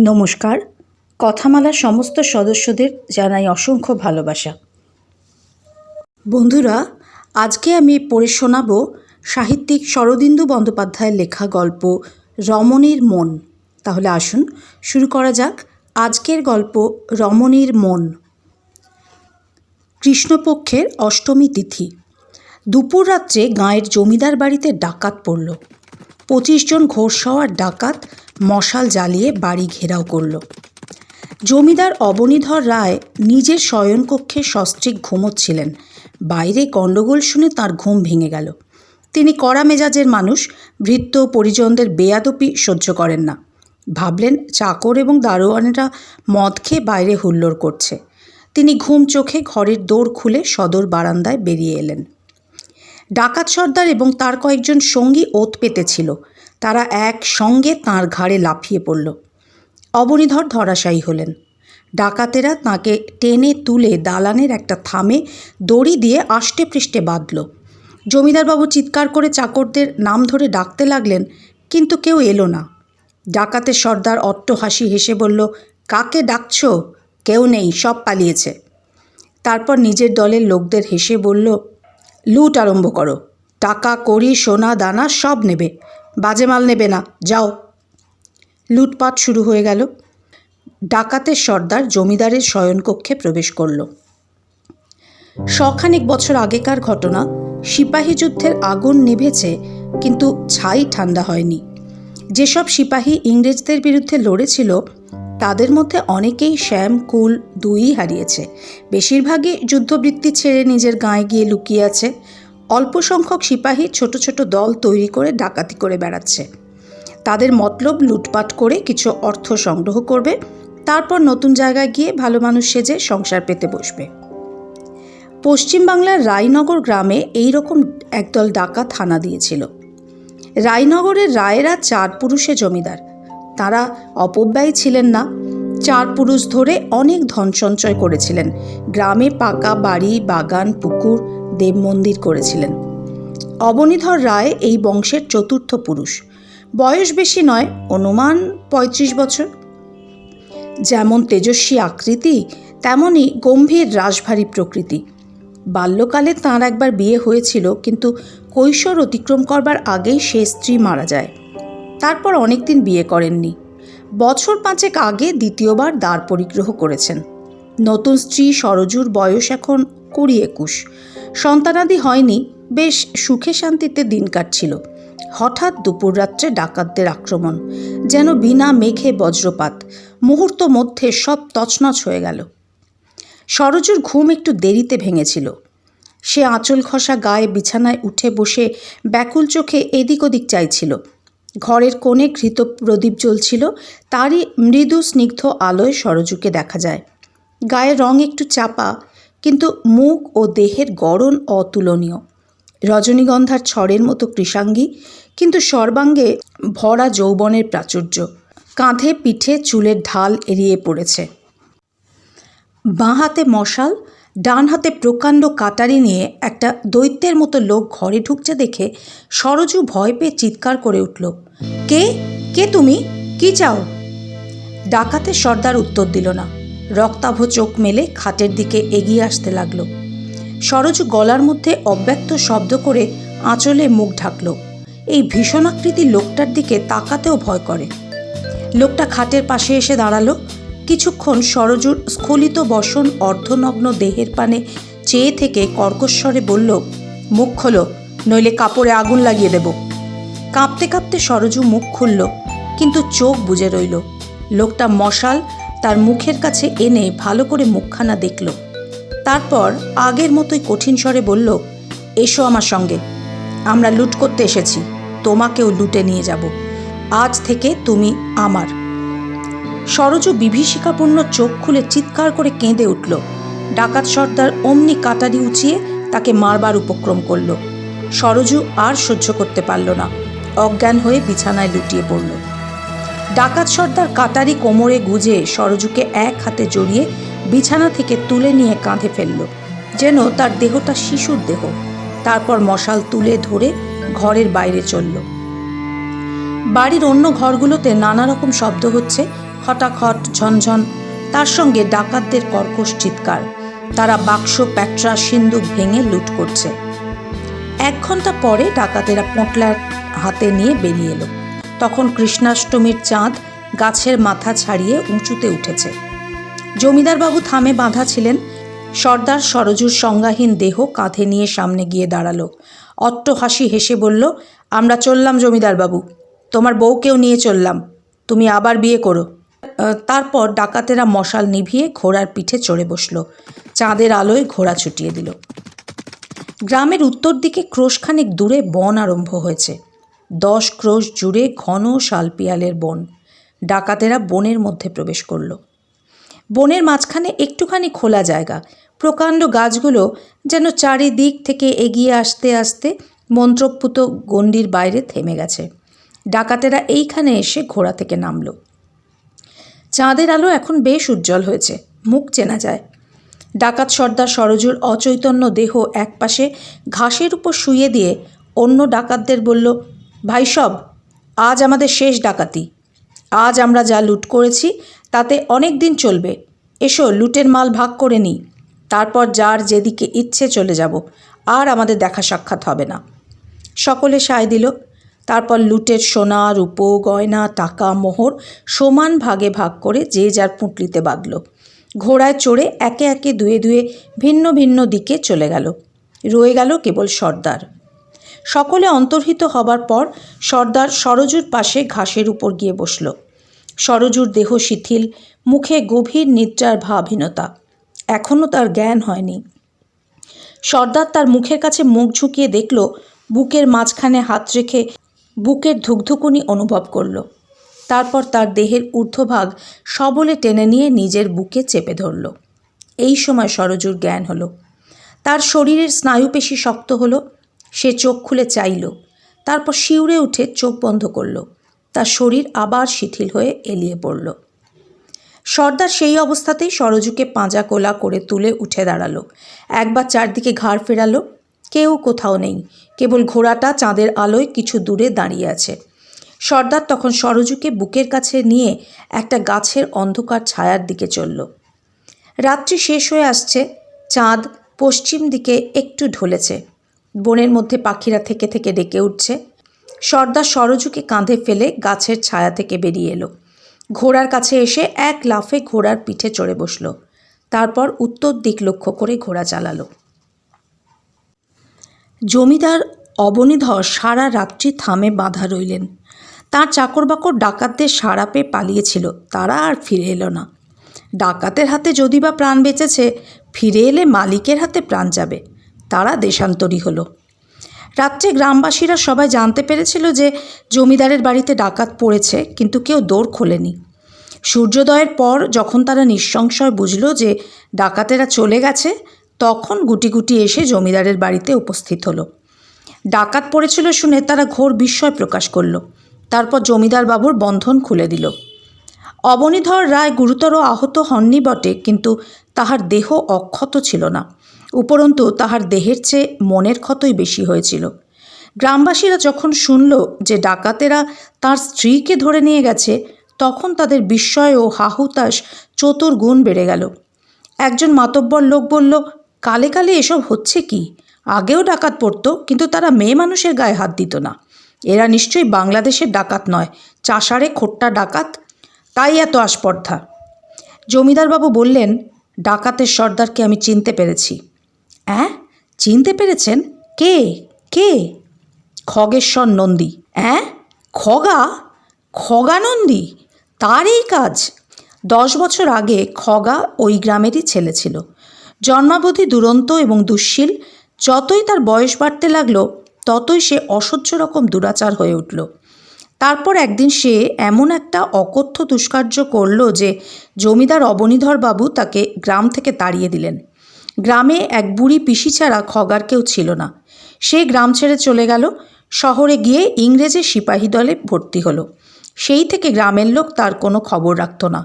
নমস্কার। কথামালার সমস্ত সদস্যদের জানাই অসংখ্য ভালোবাসা। বন্ধুরা, আজকে আমি পড়ে শোনাব সাহিত্যিক শরদিন্দু বন্দ্যোপাধ্যায়ের লেখা গল্প রমণীর মন। তাহলে আসুন, শুরু করা যাক আজকের গল্প রমণীর মন। কৃষ্ণপক্ষের অষ্টমী তিথি। দুপুর রাত্রে গাঁয়ের জমিদার বাড়িতে ডাকাত পড়ল। পঁচিশ জন ঘোড়সওয়ার ডাকাত মশাল জ্বালিয়ে বাড়ি ঘেরাও করল। জমিদার অবনীধর রায় নিজের শয়নকক্ষে সস্ত্রীক ঘুমোচ্ছিলেন। বাইরে গণ্ডগোল শুনে তার ঘুম ভেঙে গেল। তিনি কড়া মেজাজের মানুষ, ভৃত্য পরিজনদের বেয়াদপি সহ্য করেন না। ভাবলেন চাকর এবং দারোয়ানেরা মদ খেয়ে বাইরে হুল্লোড় করছে। তিনি ঘুম চোখে ঘরের দৌড় খুলে সদর বারান্দায় বেরিয়ে এলেন। ডাকাত সর্দার এবং তার কয়েকজন সঙ্গী ওত পেতেছিল তারা এক সঙ্গে তাঁর ঘাড়ে লাফিয়ে পড়ল। অবনীধর ধরাশায়ী হলেন। ডাকাতেরা তাকে টেনে তুলে দালানের একটা থামে দড়ি দিয়ে আষ্টে পৃষ্ঠে বাঁধল। জমিদারবাবু চিৎকার করে চাকরদের নাম ধরে ডাকতে লাগলেন, কিন্তু কেউ এলো না। ডাকাতের সর্দার অট্ট হাসি হেসে বলল, কাকে ডাকছ? কেউ নেই, সব পালিয়েছে। তারপর নিজের দলের লোকদের হেসে বলল, লুট আরম্ভ করো। টাকা, কড়ি, সোনা, দানা সব নেবে। বাজে মাল নেবে না, যাও। লুটপাট শুরু হয়ে গেল। ডাকাতের সর্দার জমিদারের শয়নকক্ষে প্রবেশ করল। শখানেক বছর আগেকার ঘটনা, সিপাহী যুদ্ধের আগুন নিভেছে, কিন্তু ছাই ঠান্ডা হয়নি। যেসব সিপাহী ইংরেজদের বিরুদ্ধে লড়েছিল, তাদের মধ্যে অনেকেই শ্যাম, কুল দুই হারিয়েছে। বেশিরভাগই যুদ্ধবৃত্তি ছেড়ে নিজের গায়ে গিয়ে লুকিয়ে আছে। অল্প সংখ্যক সিপাহী ছোট ছোট দল তৈরি করে ডাকাতি করে বেড়াচ্ছে। তাদের মতলব লুটপাট করে কিছু অর্থ সংগ্রহ করবে, তারপর নতুন জায়গায় গিয়ে ভালো মানুষ সেজে সংসার পেতে বসবে। পশ্চিমবাংলার রায়নগর গ্রামে এই রকম একদল ডাকা থানা দিয়েছিল। রায়নগরের রায়েরা চার পুরুষে জমিদার। তারা অপব্যয়ী ছিলেন না। চার পুরুষ ধরে অনেক ধন সঞ্চয় করেছিলেন। গ্রামে পাকা বাড়ি, বাগান, পুকুর দেব মন্দির করেছিলেন। অবনীধর রায় এই বংশের চতুর্থ পুরুষ। বয়স বেশি নয়, অনুমান পঁয়ত্রিশ বছর। যেমন তেজস্বী আকৃতি, তেমনই গম্ভীর রাশভারী প্রকৃতি। বাল্যকালে তাঁর একবার বিয়ে হয়েছিল, কিন্তু কৈশোর অতিক্রম করবার আগেই সে স্ত্রী মারা যায়। তারপর অনেকদিন বিয়ে করেননি। বছর পাঁচেক আগে দ্বিতীয়বার দ্বার পরিগ্রহ করেছেন। নতুন স্ত্রী সরজুর বয়স এখন কুড়ি একুশ। সন্তানাদি হয়নি, বেশ সুখে শান্তিতে দিন কাটছিল। হঠাৎ দুপুর রাত্রে ডাকাতদের আক্রমণ, যেন বিনা মেঘে বজ্রপাত। মুহূর্ত মধ্যে সব তছনছ হয়ে গেল। সরজুর ঘুম একটু দেরিতে ভেঙেছিল। সে আঁচল খসা গায়ে বিছানায় উঠে বসে ব্যাকুল চোখে এদিক ওদিক চাইছিল। ঘরের কোণে ঘৃত প্রদীপ জ্বলছিল, তারই মৃদু স্নিগ্ধ আলোয় সরজুকে দেখা যায়। গায়ের রং একটু চাপা কিন্তু মুখ ও দেহের গড়ন অতুলনীয়। রজনীগন্ধার ছড়ের মতো কৃষাঙ্গী, কিন্তু সর্বাঙ্গে ভরা যৌবনের প্রাচুর্য। কাঁধে পিঠে চুলের ঢাল এড়িয়ে পড়েছে। বাঁ হাতে মশাল, ডান হাতে প্রকাণ্ড কাটারি নিয়ে একটা দৈত্যের মতো লোক ঘরে ঢুকছে দেখে সরজু ভয় পেয়ে চিৎকার করে উঠল, কে? কে তুমি? কি চাও? ডাকাতের সর্দার উত্তর দিল না। রক্তাভ চোখ মেলে খাটের দিকে এগিয়ে আসতে লাগল। সরোজ গলার মধ্যে অব্যক্ত শব্দ করে আঁচলে মুখ ঢাকল। এই ভীষণাকৃতি লোকটার দিকে তাকাতেও ভয় করে। লোকটা খাটের পাশে এসে দাঁড়াল। কিছুক্ষণ সরজুর স্খলিত বসন অর্ধনগ্ন দেহের পানে চেয়ে থেকে কর্কশ্বরে বলল, মুখ খোলো, নইলে কাপড়ে আগুন লাগিয়ে দেব। কাঁপতে কাঁপতে সরজু মুখ খুলল, কিন্তু চোখ বুজে রইল। লোকটা মশাল তার মুখের কাছে এনে ভালো করে মুখখানা দেখল। তারপর আগের মতোই কঠিন স্বরে বলল, এসো আমার সঙ্গে। আমরা লুট করতে এসেছি। তোমাকেও লুটে নিয়ে যাব। আজ থেকে তুমি আমার। সরজু বিভীষিকাপূর্ণ চোখ খুলে চিৎকার করে কেঁদে উঠল। ডাকাত সর্দার অমনি কাটারি উঁচিয়ে তাকে মারবার উপক্রম করল। সরজু আর সহ্য করতে পারল না। অজ্ঞান হয়ে বিছানায় লুটিয়ে পড়ল। ডাকাত সর্দার কাতারি কোমরে গুজে সরজুকে এক হাতে জড়িয়ে বিছানা থেকে তুলে নিয়ে কাঁধে ফেলল, যেন তার দেহটা শিশুর দেহ। তারপর মশাল তুলে ধরে ঘরের বাইরে চলল। বাড়ির অন্য ঘরগুলোতে নানা রকম শব্দ হচ্ছে, খটাখট, ঝনঝন। তার সঙ্গে ডাকাতদের কর্কশ চিৎকার। তারা বাক্স, প্যাট্রা, সিন্দুক ভেঙে লুট করছে। এক ঘণ্টা পরে ডাকাতেরা পোঁটলার হাতে নিয়ে বেরিয়ে এলো। তখন কৃষ্ণাষ্টমীর চাঁদ গাছের মাথা ছাড়িয়ে উঁচুতে উঠেছে। জমিদারবাবু থামে বাঁধা ছিলেন। সর্দার সরজুর সংজ্ঞাহীন দেহ কাঁধে নিয়ে সামনে গিয়ে দাঁড়াল। অট্ট হাসি বলল, আমরা চললাম জমিদারবাবু, তোমার বউকেও নিয়ে চললাম, তুমি আবার বিয়ে করো। তারপর ডাকাতেরা মশাল নিভিয়ে ঘোড়ার পিঠে চড়ে বসল। চাঁদের আলোয় ঘোড়া ছুটিয়ে দিল। গ্রামের উত্তর দিকে ক্রোশখানেক দূরে বন আরম্ভ হয়েছে। দশ ক্রোশ জুড়ে ঘন শালপিয়ালের বন। ডাকাতেরা বনের মধ্যে প্রবেশ করল। বনের মাঝখানে একটুখানি খোলা জায়গা। প্রকাণ্ড গাছগুলো যেন চারিদিক থেকে এগিয়ে আসতে আসতে মন্ত্রপুত গণ্ডির বাইরে থেমে গেছে। ডাকাতেরা এইখানে এসে ঘোড়া থেকে নামল। চাঁদের আলো এখন বেশ উজ্জ্বল হয়েছে, মুখ চেনা যায়। ডাকাত সর্দার সরজুর অচৈতন্য দেহ একপাশে ঘাসের উপর শুয়ে দিয়ে অন্য ডাকাতদের বলল ভাই সব, আজ আমাদের শেষ ডাকাতি। আজ আমরা যা লুট করেছি, তাতে অনেক দিন চলবে। এসো, লুটের মাল ভাগ করে নিই। তারপর যার যেদিকে ইচ্ছে চলে যাব। আর আমাদের দেখা সাক্ষাৎ হবে না। সকলে সায় দিল। তারপর লুটের সোনা, রূপো, গয়না, টাকা, মোহর সমান ভাগে ভাগ করে যে যার পুঁটলিতে বাঁধল। ঘোড়ায় চড়ে একে একে দুয়ে দুয়ে ভিন্ন ভিন্ন দিকে চলে গেল। রয়ে গেল কেবল সর্দার। সকলে অন্তর্হিত হবার পর সর্দার সরজুর পাশে ঘাসের উপর গিয়ে বসল। সরজুর দেহ শিথিল, মুখে গভীর নিদ্রার ভাবহীনতা। এখনও তার জ্ঞান হয়নি। সর্দার তার মুখের কাছে মুখ ঝুঁকিয়ে দেখল, বুকের মাঝখানে হাত রেখে বুকের ধুকধুকুনি অনুভব করল। তারপর তার দেহের ঊর্ধ্বভাগ সবলে টেনে নিয়ে নিজের বুকে চেপে ধরল। এই সময় সরজুর জ্ঞান হলো। তার শরীরের স্নায়ুপেশি শক্ত হলো। সে চোখ খুলে চাইল। তারপর শিউরে উঠে চোখ বন্ধ করল। তার শরীর আবার শিথিল হয়ে এলিয়ে পড়ল। সর্দার সেই অবস্থাতেই সরজুকে পাঁজা কোলা করে তুলে উঠে দাঁড়াল। একবার চারদিকে ঘাড় ফেরালো। কেউ কোথাও নেই। কেবল ঘোড়াটা চাঁদের আলোয় কিছু দূরে দাঁড়িয়ে আছে। সর্দার তখন সরজুকে বুকের কাছে নিয়ে একটা গাছের অন্ধকার ছায়ার দিকে চলল। রাত্রি শেষ হয়ে আসছে। চাঁদ পশ্চিম দিকে একটু ঢলেছে। বনের মধ্যে পাখিরা থেকে থেকে ডেকে উঠছে। সর্দার সরজুকে কাঁধে ফেলে গাছের ছায়া থেকে বেরিয়ে এলো। ঘোড়ার কাছে এসে এক লাফে ঘোড়ার পিঠে চড়ে বসল। তারপর উত্তর দিক লক্ষ্য করে ঘোড়া চালালো। জমিদার অবনীধর সারা রাত্রি থামে বাঁধা রইলেন। তার চাকরবাকর ডাকাতদের সাড়া পেয়ে পালিয়েছিল। তারা আর ফিরে এলো না। ডাকাতের হাতে যদি বা প্রাণ বেঁচেছে, ফিরে এলে মালিকের হাতে প্রাণ যাবে। তারা দেশান্তরী হলো। রাত্রে গ্রামবাসীরা সবাই জানতে পেরেছিল যে জমিদারের বাড়িতে ডাকাত পড়েছে, কিন্তু কেউ দৌড় খোলেনি। সূর্যোদয়ের পর যখন তারা নিঃসংশয় বুঝল যে ডাকাতেরা চলে গেছে, তখন গুটি গুটি এসে জমিদারের বাড়িতে উপস্থিত হলো। ডাকাত পড়েছিল শুনে তারা ঘোর বিস্ময় প্রকাশ করল। তারপর জমিদার বাবুর বন্ধন খুলে দিল। অবনীধর রায় গুরুতর আহত হননি বটে, কিন্তু তাহার দেহ অক্ষত ছিল না। উপরন্তু তাহার দেহের চেয়ে মনের ক্ষতই বেশি হয়েছিল। গ্রামবাসীরা যখন শুনল যে ডাকাতেরা তার স্ত্রীকে ধরে নিয়ে গেছে, তখন তাদের বিস্ময় ও হাহুতাশ চতুর্গুণ বেড়ে গেল। একজন মাতব্বর লোক বলল, কালে কালে এসব হচ্ছে কি? আগেও ডাকাত পড়তো, কিন্তু তারা মেয়ে মানুষের গায়ে হাত দিত না। এরা নিশ্চয়ই বাংলাদেশের ডাকাত নয়, চাষারে খোট্টা ডাকাত। তাই এত আস্পর্ধা। জমিদারবাবু বললেন, ডাকাতের সর্দারকে আমি চিনতে পেরেছি। অ্যাঁ? চিনতে পেরেছেন? কে? কে? খগেশ্বর নন্দী। অ্যাঁ? খগা? খগা নন্দী? এই কাজ। দশ বছর আগে খগা ওই গ্রামেরই ছেলে ছিল। জন্মাবধি দুরন্ত এবং দুশ্শীল যতই তার বয়স বাড়তে লাগল, ততই সে অসহ্য রকম দুরাচার হয়ে উঠল। তারপর একদিন সে এমন একটা অকথ্য দুষ্কার্য করল যে, জমিদার অবনীধর বাবু তাকে গ্রাম থেকে তাড়িয়ে দিলেন। গ্রামে এক বুড়ি পিসি ছাড়া খগার কেউ ছিল না। সে গ্রাম ছেড়ে চলে গেল, শহরে গিয়ে ইংরেজের সিপাহী দলে ভর্তি হলো। সেই থেকে গ্রামের লোক তার কোনো খবর রাখত না।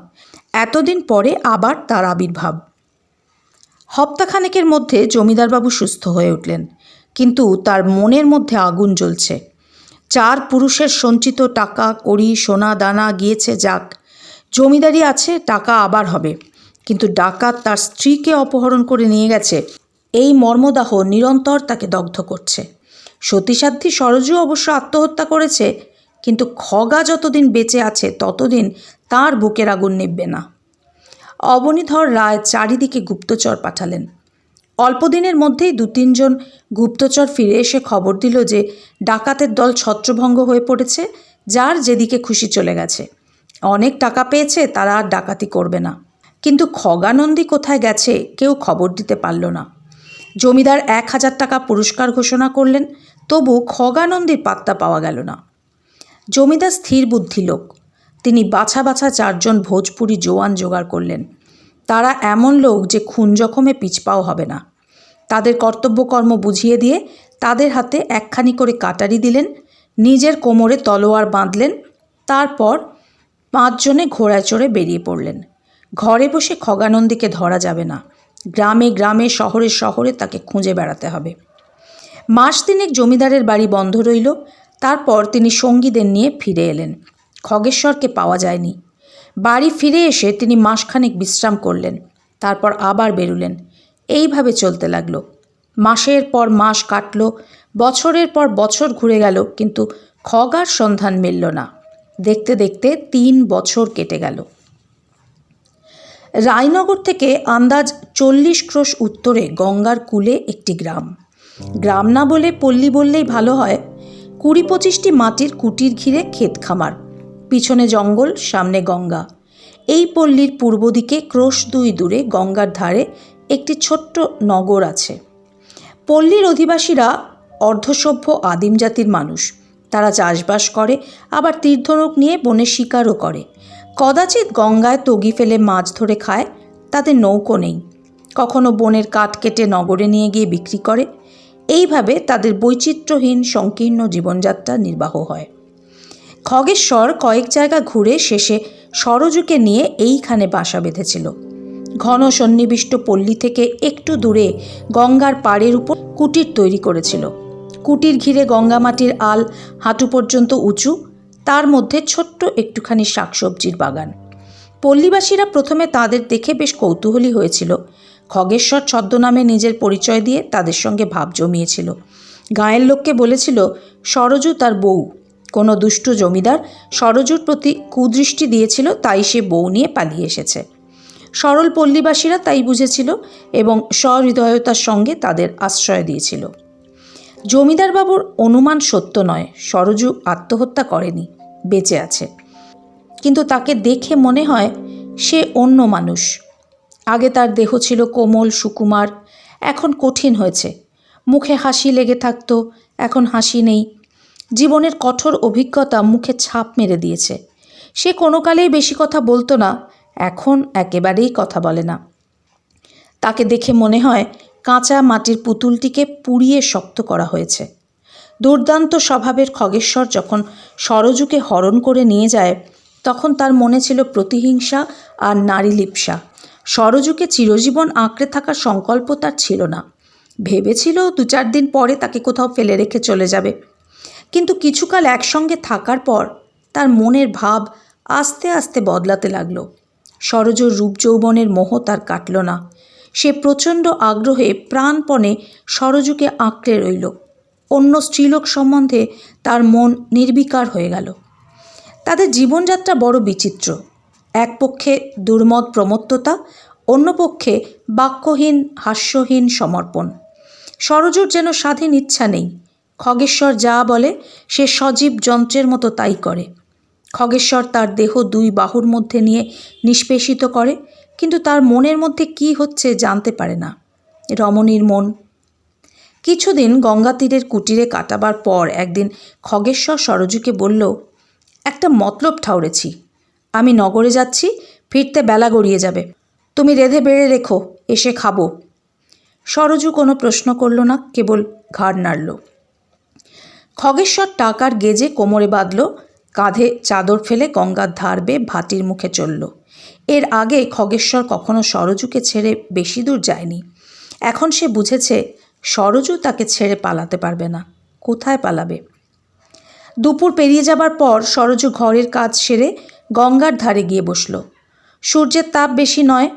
এতদিন পরে আবার তার আবির্ভাব। হপ্তাখানেকের মধ্যে জমিদারবাবু সুস্থ হয়ে উঠলেন, কিন্তু তার মনের মধ্যে আগুন জ্বলছে। চার পুরুষের সঞ্চিত টাকা, কড়ি, সোনা, দানা গিয়েছে, যাক। জমিদারি আছে, টাকা আবার হবে। কিন্তু ডাকাত তার স্ত্রীকে অপহরণ করে নিয়ে গেছে। এই মর্মদাহ নিরন্তর তাকে দগ্ধ করছে। সতীসাধ্যী সরজু অবশ্য আত্মহত্যা করেছে, কিন্তু খগা যতদিন বেঁচে আছে, ততদিন তার বুকের আগুন নিববে না। অবনীধর রায় চারিদিকে গুপ্তচর পাঠালেন। অল্পদিনের মধ্যেই দু তিনজন গুপ্তচর ফিরে এসে খবর দিল যে ডাকাতের দল ছত্রভঙ্গ হয়ে পড়েছে, যার যেদিকে খুশি চলে গেছে। অনেক টাকা পেয়েছে, তারা আর ডাকাতি করবে না। কিন্তু খগানন্দী কোথায় গেছে কেউ খবর দিতে পারল না। জমিদার এক হাজার টাকা পুরস্কার ঘোষণা করলেন, তবু খগানন্দীর পাত্তা পাওয়া গেল না। জমিদার স্থির বুদ্ধি লোক। তিনি বাছা বাছা চারজন ভোজপুরি জোয়ান জোগাড় করলেন। তারা এমন লোক যে খুন জখমে পিছপাও হবে না। তাদের কর্তব্যকর্ম বুঝিয়ে দিয়ে তাদের হাতে একখানি করে কাটারি দিলেন, নিজের কোমরে তলোয়ার বাঁধলেন, তারপর পাঁচজনে ঘোড়ায় চড়ে বেরিয়ে পড়লেন। ঘরে বসে খগানন্দীকে ধরা যাবে না। গ্রামে গ্রামে, শহরে শহরে তাকে খুঁজে বেড়াতে হবে। মাস তিনেক জমিদারের বাড়ি বন্ধ রইল। তারপর তিনি সঙ্গীদের নিয়ে ফিরে এলেন। খগেশ্বরকে পাওয়া যায়নি। বাড়ি ফিরে এসে তিনি মাসখানেক বিশ্রাম করলেন। তারপর আবার বেরুলেন। এইভাবে চলতে লাগল। মাসের পর মাস কাটল, বছরের পর বছর ঘুরে গেল, কিন্তু খগার সন্ধান মিলল না। দেখতে দেখতে তিন বছর কেটে গেল। রায়নগর থেকে আন্দাজ চল্লিশ ক্রোশ উত্তরে গঙ্গার কূলে একটি গ্রাম। গ্রাম না বলে পল্লী বললেই ভালো হয়। কুড়ি পঁচিশটি মাটির কুটির ঘিরে ক্ষেত খামার। পিছনে জঙ্গল, সামনে গঙ্গা। এই পল্লীর পূর্ব দিকে ক্রোশ দুই দূরে গঙ্গার ধারে একটি ছোট্ট নগর আছে। পল্লীর অধিবাসীরা অর্ধসভ্য আদিম জাতির মানুষ। তারা চাষবাস করে, আবার তীর্ধনুক নিয়ে বনে শিকারও করে। কদাচিৎ গঙ্গায় তগি ফেলে মাছ ধরে খায় তাদের নৌকো নেই। কখনো বনের কাঠ কেটে নগরে নিয়ে গিয়ে বিক্রি করে। এইভাবে তাদের বৈচিত্র্যহীন, সংকীর্ণ জীবনযাত্রা নির্বাহ হয়। খগেশ্বর কয়েক জায়গা ঘুরে শেষে সরজুকে নিয়ে এইখানে বাসা বেঁধেছিল। ঘন সন্নিবিষ্ট পল্লী থেকে একটু দূরে গঙ্গার পাড়ের উপর কুটির তৈরি করেছিল। কুটির ঘিরে গঙ্গামাটির আল হাঁটু পর্যন্ত উঁচু তার মধ্যে ছোট্ট একটুখানি শাকসবজির বাগান। পল্লীবাসীরা প্রথমে তাদের দেখে বেশ কৌতূহলী হয়েছিল। খগেশ্বর ছদ্মনামে নিজের পরিচয় দিয়ে তাদের সঙ্গে ভাব জমিয়েছিল। গাঁয়ের লোককে বলেছিল, সরজু তার বউ। কোনো দুষ্ট জমিদার সরজুর প্রতি কুদৃষ্টি দিয়েছিল, তাই সে বউ নিয়ে পালিয়ে এসেছে। সরল পল্লীবাসীরা তাই বুঝেছিল এবং সহৃদয়তার সঙ্গে তাদের আশ্রয় দিয়েছিল। জমিদারবাবুর অনুমান সত্য নয়, সরজু আত্মহত্যা করেনি, বেঁচে আছে। কিন্তু তাকে দেখে মনে হয় সে অন্য মানুষ। আগে তার দেহ ছিল কোমল, সুকুমার, এখন কঠিন হয়েছে। মুখে হাসি লেগে থাকতো, এখন হাসি নেই। জীবনের কঠোর অভিজ্ঞতা মুখে ছাপ মেরে দিয়েছে। সে কোনো কালেই বেশি কথা বলতো না, এখন একেবারেই কথা বলে না। তাকে দেখে মনে হয় কাঁচা মাটির পুতুলটিকে পুড়িয়ে শক্ত করা হয়েছে। দুর্দান্ত স্বভাবের খগেশ্বর যখন সরজুকে হরণ করে নিয়ে যায়, তখন তার মনে ছিল প্রতিহিংসা আর নারী লিপসা। সরজুকে চিরজীবন আঁকড়ে থাকার সংকল্প তার ছিল না। ভেবেছিল দু চার দিন পরে তাকে কোথাও ফেলে রেখে চলে যাবে। কিন্তু কিছুকাল একসঙ্গে থাকার পর তার মনের ভাব আস্তে আস্তে বদলাতে লাগল। সরজর রূপ যৌবনের মোহ তার কাটল না। সে প্রচণ্ড আগ্রহে প্রাণপণে সরজুকে আঁকড়ে রইল। অন্য স্ত্রীলোক সম্বন্ধে তার মন নির্বিকার হয়ে গেল। তাদের জীবনযাত্রা বড় বিচিত্র। এক পক্ষে দুর্মদ প্রমত্ততা, অন্য পক্ষে বাক্যহীন, হাস্যহীন সমর্পণ। সরজুর যেন স্বাধীন ইচ্ছা নেই। খগেশ্বর যা বলে, সে সজীব যন্ত্রের মতো তাই করে। খগেশ্বর তার দেহ দুই বাহুর মধ্যে নিয়ে নিষ্পেষিত করে, কিন্তু তার মনের মধ্যে কি হচ্ছে জানতে পারে না। রমণীর মন। কিছুদিন গঙ্গা তীরের কুটিরে কাটাবার পর একদিন খগেশ্বর সরজুকে বলল, একটা মতলব ঠাউরেছি। আমি নগরে যাচ্ছি, ফিরতে বেলা গড়িয়ে যাবে। তুমি রেধে বেড়ে রেখো, এসে খাব। সরজু কোনো প্রশ্ন করল না, কেবল ঘাড় নাড়ল। খগেশ্বর টাকার গেজে কোমরে বাঁধল কাঁধে চাদর ফেলে গঙ্গার ধার বেয়ে ভাটির মুখে চলল। এর আগে খগেশ্বর কখনো সরজুকে ছেড়ে বেশি দূর যায়নি। এখন সে বুঝেছে সরজু তাকে ছেড়ে পালাতে পারবে না। কোথায় পালাবে? দুপুর পেরিয়ে যাবার পর সরজু ঘরের কাজ সেরে গঙ্গার ধারে গিয়ে বসল। সূর্যের তাপ বেশি নয়,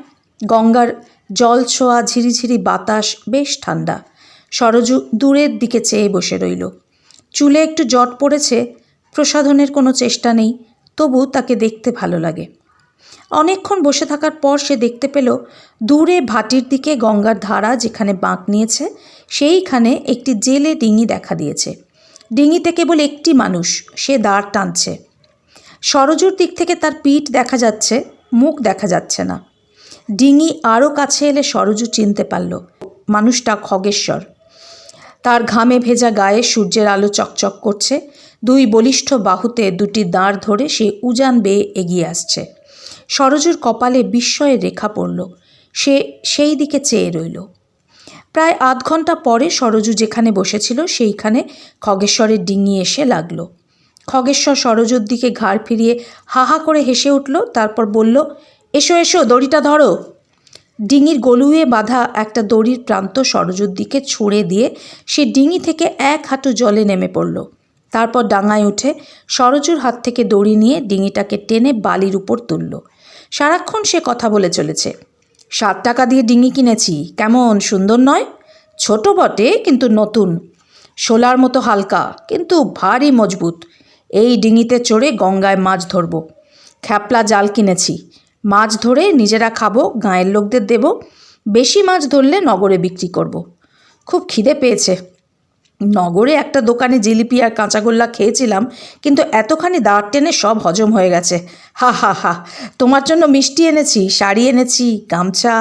গঙ্গার জল ছোঁয়া ঝিরিঝিরি বাতাস বেশ ঠান্ডা। সরজু দূরের দিকে চেয়ে বসে রইল। চুলে একটু জট পড়েছে প্রসাধনের কোনো চেষ্টা নেই, তবু তাকে দেখতে ভালো লাগে। অনেকক্ষণ বসে থাকার পর সে দেখতে পেল, দূরে ভাটির দিকে গঙ্গার ধারা যেখানে বাঁক নিয়েছে, সেইখানে একটি জেলে ডিঙি দেখা দিয়েছে। ডিঙিতে কেবল একটি মানুষ, সে দাঁড় টানছে। সরজুর দিক থেকে তার পিঠ দেখা যাচ্ছে, মুখ দেখা যাচ্ছে না। ডিঙি আরও কাছে এলে সরজু চিনতে পারল, মানুষটা খগেশ্বর। তার ঘামে ভেজা গায়ে সূর্যের আলো চকচক করছে দুই বলিষ্ঠ বাহুতে দুটি দাঁড় ধরে সে উজান বেয়ে এগিয়ে আসছে। সরজুর কপালে বিস্ময়ের রেখা পড়ল। সে সেই দিকে চেয়ে রইল। প্রায় আধ ঘণ্টা পরে সরজু যেখানে বসেছিল সেইখানে খগেশ্বরের ডিঙি এসে লাগল। খগেশ্বর সরজুর দিকে ঘাড় ফিরিয়ে হা হা করে হেসে উঠল, তারপর বলল, এসো এসো, দড়িটা ধরো। ডিঙির গলুয়ে বাঁধা একটা দড়ির প্রান্ত সরজুর দিকে ছুঁড়ে দিয়ে সে ডিঙি থেকে এক হাঁটু জলে নেমে পড়ল। তারপর ডাঙায় উঠে সরজুর হাত থেকে দড়ি নিয়ে ডিঙিটাকে টেনে বালির উপর তুলল। সারাক্ষণ সে কথা বলে চলেছে। সাত টাকা দিয়ে ডিঙি কিনেছি, কেমন সুন্দর নয়? ছোট বটে, কিন্তু নতুন। শোলার মতো হালকা, কিন্তু ভারী মজবুত। এই ডিঙিতে চড়ে গঙ্গায় মাছ ধরব। খ্যাপলা জাল কিনেছি। মাছ ধরে নিজেরা খাব, গাঁয়ের লোকদের দেব। বেশি মাছ ধরলে নগরে বিক্রি করব। খুব খিদে পেয়েছে। নগরে একটা দোকানে জিলিপি আর কাঁচাগোল্লা খেয়েছিলাম, কিন্তু এতখানি দাঁড় টেনে সব হজম হয়ে গেছে। হা হা হা, তোমার জন্য মিষ্টি এনেছি, শাড়ি এনেছি, গামছা,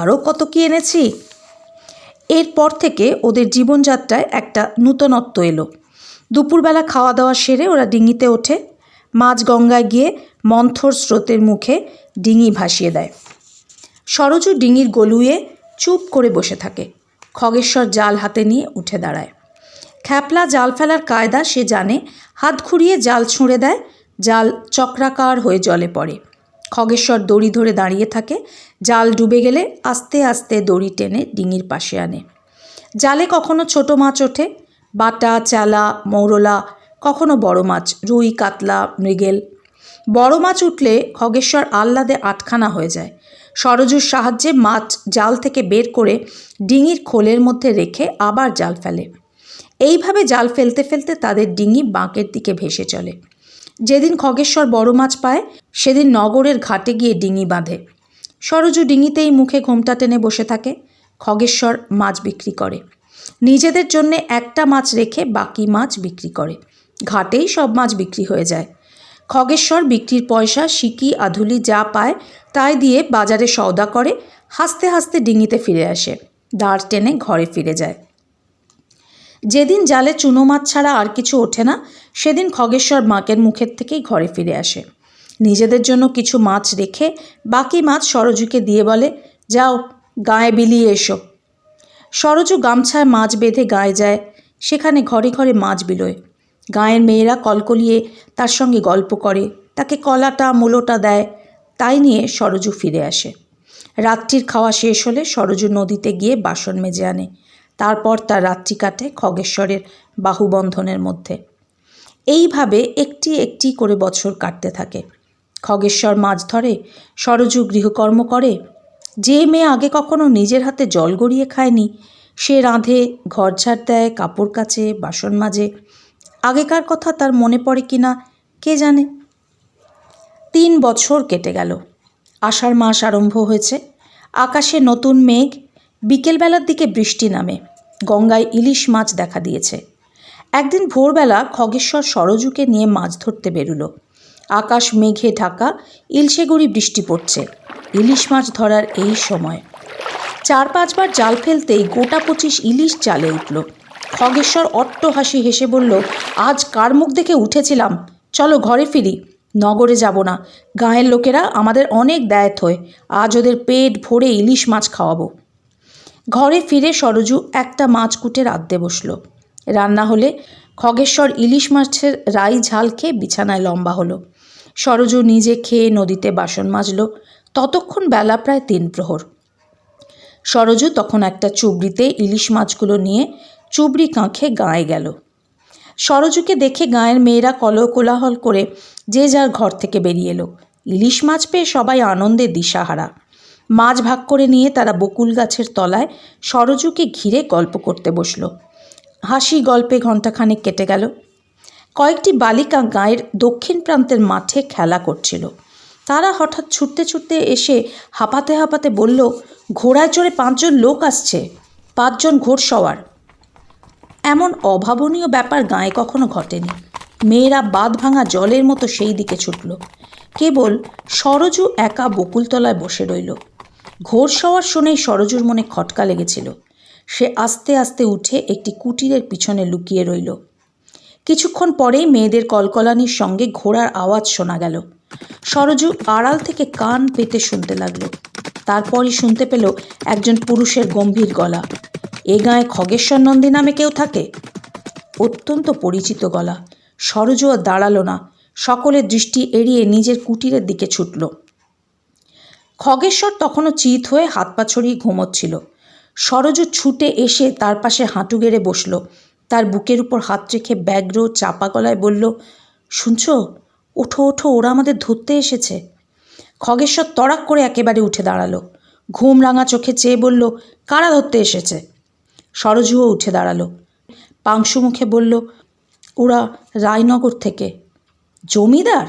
আরও কত কি এনেছি? এরপর থেকে ওদের জীবনযাত্রায় একটা নূতনত্ব এলো। দুপুরবেলা খাওয়া দাওয়া সেরে ওরা ডিঙিতে ওঠে মাঝ গঙ্গায় গিয়ে মন্থর স্রোতের মুখে ডিঙি ভাসিয়ে দেয়। সরজু ডিঙির গলুয়ে চুপ করে বসে থাকে। খগেশ্বর জাল হাতে নিয়ে উঠে দাঁড়ায়। খ্যাপলা জাল ফেলার কায়দা সে জানে। হাত ঘুরিয়ে জাল ছুঁড়ে দেয়। জাল চক্রাকার হয়ে জলে পড়ে। খগেশ্বর দড়ি ধরে দাঁড়িয়ে থাকে। জাল ডুবে গেলে আস্তে আস্তে দড়ি টেনে ডিঙির পাশে আনে। জালে কখনো ছোট মাছ ওঠে। বাটা, চালা, মৌরলা, কখনো বড় মাছ, রুই, কাতলা, মৃগেল। বড় মাছ উঠলে খগেশ্বর আহ্লাদে আটখানা হয়ে যায়। সরজুর সাহায্যে মাছ জাল থেকে বের করে ডিঙির খোলের মধ্যে রেখে আবার জাল ফেলে। এইভাবে জাল ফেলতে ফেলতে তাদের ডিঙি বাঁকের দিকে ভেসে চলে। যেদিন খগেশ্বর বড় মাছ পায়, সেদিন নগরের ঘাটে গিয়ে ডিঙি বাঁধে। সরজু ডিঙিতেই মুখে ঘোমটা টেনে বসে থাকে, খগেশ্বর মাছ বিক্রি করে। নিজেদের জন্যে একটা মাছ রেখে বাকি মাছ বিক্রি করে। ঘাটেই সব মাছ বিক্রি হয়ে যায়। খগেশ্বর বিক্রির পয়সা সিকি আধুলি যা পায়, তাই দিয়ে বাজারে সওদা করে, হাসতে হাসতে ডিঙিতে ফিরে আসে। দাঁড় টেনে ঘরে ফিরে যায়। যেদিন জালে চুনো মাছ ছাড়া আর কিছু ওঠে না, সেদিন খগেশ্বর মাকের মুখের থেকেই ঘরে ফিরে আসে। নিজেদের জন্য কিছু মাছ রেখে বাকি মাছ সরজুকে দিয়ে বলে, যাও, গায়ে বিলিয়ে এসো। সরজু গামছায় মাছ বেঁধে গায়ে যায়, সেখানে ঘরে ঘরে মাছ বিলোয়। গাঁয়ের মেয়েরা কলকলিয়ে তার সঙ্গে গল্প করে, তাকে কলাটা, মূলোটা দেয়, তাই নিয়ে সরজু ফিরে আসে। রাত্রির খাওয়া শেষ হলে সরজু নদীতে গিয়ে বাসন মেজে আনে। তারপর তার রাত্রি কাটে খগেশ্বরের বাহুবন্ধনের মধ্যে। এইভাবে একটি একটি করে বছর কাটতে থাকে। খগেশ্বর মাছ ধরে, সরজু গৃহকর্ম করে। যে মেয়ে আগে কখনো নিজের হাতে জল গড়িয়ে খায়নি, সে রাঁধে, ঘর ঝাড় দেয়, কাপড় কাচে, বাসন মাজে। আগেকার কথা তার মনে পড়ে কি না, কে জানে? তিন বছর কেটে গেল। আষাঢ় মাস আরম্ভ হয়েছে। আকাশে নতুন মেঘ বিকেলবেলার দিকে বৃষ্টি নামে। গঙ্গায় ইলিশ মাছ দেখা দিয়েছে। একদিন ভোরবেলা খগেশ্বর সরজুকে নিয়ে মাছ ধরতে বেরুলো। আকাশ মেঘে ঢাকা, ইলশেগুড়ি বৃষ্টি পড়ছে। ইলিশ মাছ ধরার এই সময়। চার পাঁচবার জাল ফেলতেই গোটা পঁচিশ ইলিশ জালে উঠল। খগেশ্বর অট্ট হাসি হেসে বলল, আজ কার মুখ দেখে উঠেছিলাম? চলো ঘরে ফিরি। নগরে যাব না। গাঁয়ের লোকেরা আমাদের অনেক দায়ত হয়। আজ ওদের পেট ভরে ইলিশ মাছ খাওয়াবো। ঘরে ফিরে সরজু একটা মাছ কুটে রাঁধতে বসল। রান্না হলে খগেশ্বর ইলিশ মাছের রাই ঝাল খেয়ে বিছানায় লম্বা হলো। সরজু নিজে খেয়ে নদীতে বাসন মাজল। ততক্ষণ বেলা প্রায় তিন প্রহর। সরজু তখন একটা চুবড়িতে ইলিশ মাছগুলো নিয়ে চুবড়ি কাঁখে গাঁয়ে গেল। সরজুকে দেখে গাঁয়ের মেয়েরা কলহ কোলাহল করে যে যার ঘর থেকে বেরিয়ে এলো। ইলিশ মাছ পেয়ে সবাই আনন্দে দিশাহারা। মাছ ভাগ করে নিয়ে তারা বকুল গাছের তলায় সরজুকে ঘিরে গল্প করতে বসল। হাসি গল্পে ঘণ্টাখানেক কেটে গেল। কয়েকটি বালিকা গাঁয়ের দক্ষিণ প্রান্তের মাঠে খেলা করছিল। তারা হঠাৎ ছুটতে ছুটতে এসে হাঁপাতে হাঁপাতে বলল, ঘোড়ায় চড়ে পাঁচজন লোক আসছে, পাঁচজন ঘোড়সওয়ার এমন অভাবনীয় ব্যাপার গায়ে কখনো ঘটেনি। মেয়েরা বাঁধ ভাঙা জলের মতো সেই দিকে ছুটল। কেবল সরজু একা বকুলতলায় বসে রইল। ঘোড়সওয়ার শুনেই সরজুর মনে খটকা লেগেছিল। সে আস্তে আস্তে উঠে একটি কুটিরের পিছনে লুকিয়ে রইল। কিছুক্ষণ পরেই মেয়েদের কলকলানির সঙ্গে ঘোড়ার আওয়াজ শোনা গেল। সরজু আড়াল থেকে কান পেতে শুনতে লাগল। তারপরই শুনতে পেল একজন পুরুষের গম্ভীর গলা। এ গাঁয়ে খগেশ্বর নন্দী নামে কেউ থাকে? অত্যন্ত পরিচিত গলা। সরজু আর দাঁড়াল না। সকলের দৃষ্টি এড়িয়ে নিজের কুটিরের দিকে ছুটল। খগেশ্বর তখনও চিত হয়ে হাত পা ছড়িয়ে ঘুমোচ্ছিল। সরজু ছুটে এসে তার পাশে হাঁটু গেড়ে বসল। তার বুকের উপর হাত রেখে ব্যগ্র চাপা গলায় বলল, শুনছো, ওঠো ওঠো, ওরা আমাদের ধরতে এসেছে। খগেশ্বর তড়াক করে একেবারে উঠে দাঁড়াল। ঘুম রাঙা চোখে চেয়ে বলল, কারা ধরতে এসেছে? সরজুও উঠে দাঁড়াল। পাংশু মুখে বলল, ওরা রায়নগর থেকে। জমিদার?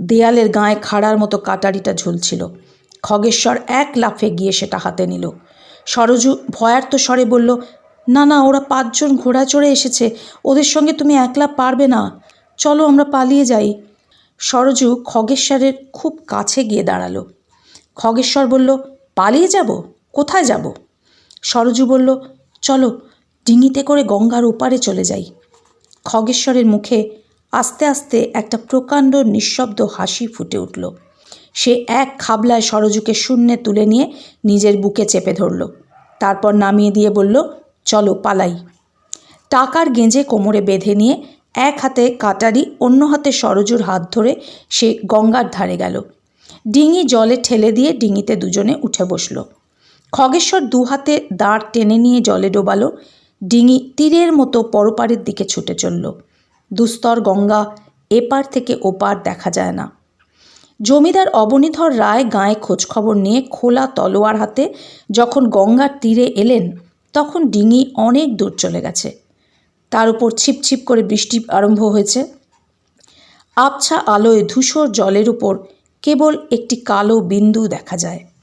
দেয়ালের গায়ে খাড়ার মতো কাটারিটা ঝুলছিল। খগেশ্বর এক লাফে গিয়ে সেটা হাতে নিল। সরজু ভয়ার্ত স্বরে বলল, না না, ওরা পাঁচজন ঘোড়া চড়ে এসেছে। ওদের সঙ্গে তুমি একলা পারবে না। চলো, আমরা পালিয়ে যাই। সরজু খগেশ্বরের খুব কাছে গিয়ে দাঁড়াল। খগেশ্বর বলল, পালিয়ে যাব? কোথায় যাব? সরজু বলল, চলো, ডিঙিতে করে গঙ্গার ওপারে চলে যাই। খগেশ্বরের মুখে আস্তে আস্তে একটা প্রকাণ্ড নিঃশব্দ হাসি ফুটে উঠল। সে এক খাবলায় সরজুকে শূন্যে তুলে নিয়ে নিজের বুকে চেপে ধরল। তারপর নামিয়ে দিয়ে বলল, চলো, পালাই। টাকার গেঁজে কোমরে বেঁধে নিয়ে এক হাতে কাটারি, অন্য হাতে সরজুর হাত ধরে সে গঙ্গার ধারে গেল। ডিঙি জলে ঠেলে দিয়ে ডিঙিতে দুজনে উঠে বসল। খগেশ্বর দু হাতে দাঁড় টেনে নিয়ে জলে ডোবালো। ডিঙি তীরের মতো পরপারের দিকে ছুটে চলল। দুস্তর গঙ্গা এপার থেকে ওপার দেখা যায় না। জমিদার অবনীধর রায় গায়ে খোঁজখবর নিয়ে খোলা তলোয়ার হাতে যখন গঙ্গার তীরে এলেন, তখন ডিঙি অনেক দূর চলে গেছে। তার উপর ছিপছিপ করে বৃষ্টি আরম্ভ হয়েছে। আবছা আলোয় ধূসর জলের উপর কেবল একটি কালো বিন্দু দেখা যায়।